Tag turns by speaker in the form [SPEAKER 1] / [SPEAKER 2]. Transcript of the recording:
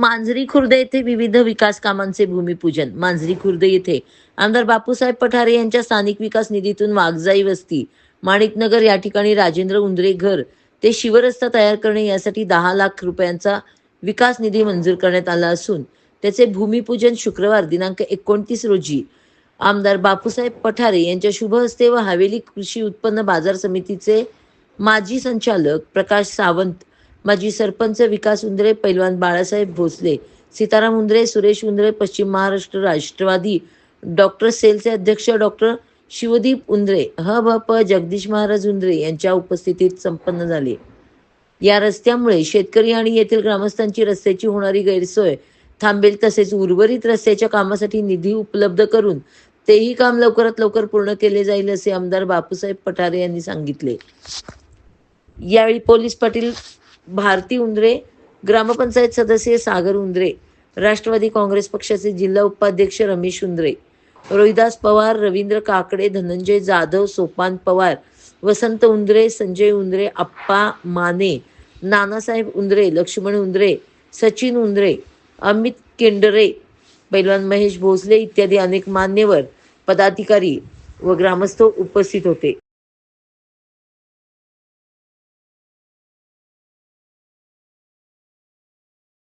[SPEAKER 1] मांजरी खुर्द येथे विविध विकास कामांचे भूमिपूजन. मांजरी खुर्द येथे आमदार बापूसाहेब पठारे यांच्या स्थानिक विकास निधीतून वाघजाई वस्ती माणिकनगर या ठिकाणी राजेंद्र उंदरे घर ते शिवरस्ता तयार करणे यासाठी दहा लाख रुपयांचा विकास निधी मंजूर करण्यात आला असून त्याचे भूमिपूजन शुक्रवार दिनांक एकोणतीस रोजी आमदार बापूसाहेब पठारे यांच्या शुभ हस्ते व हवेली कृषी उत्पन्न बाजार समितीचे माजी संचालक प्रकाश सावंत माजी सरपंच विकास उंदरे पैलवान बाळासाहेब भोसले सीताराम उंदरे सुरेश उंदरे पश्चिम महाराष्ट्र राष्ट्रवादी डॉक्टर सेलचे अध्यक्ष डॉक्टर शिवदीप उंदरे ह भ प जगदीश महाराज उंदरे यांच्या उपस्थितीत संपन्न झाले. या रस्त्यामुळे शेतकरी आणि येथील ग्रामस्थांची रस्त्याची होणारी गैरसोय थांबेल तसेच उर्वरित रस्त्याच्या कामासाठी निधी उपलब्ध करून तेही काम लवकरात लवकर पूर्ण केले जाईल असे आमदार बापूसाहेब पठारे यांनी सांगितले. यावेळी पोलीस पाटील भारती उंदरे ग्रामपंचायत सदस्य सागर उंदरे राष्ट्रवादी काँग्रेस पक्षाचे जिल्हा उपाध्यक्ष रमेश उंदरे रोहिदास पवार रवींद्र काकडे धनंजय जाधव सोपान पवार वसंत उंदरे संजय उंदरे अप्पा माने नानासाहेब उंदरे लक्ष्मण उंदरे सचिन उंदरे अमित केंडरे पैलवान महेश भोसले इत्यादी अनेक मान्यवर पदाधिकारी व ग्रामस्थ उपस्थित होते.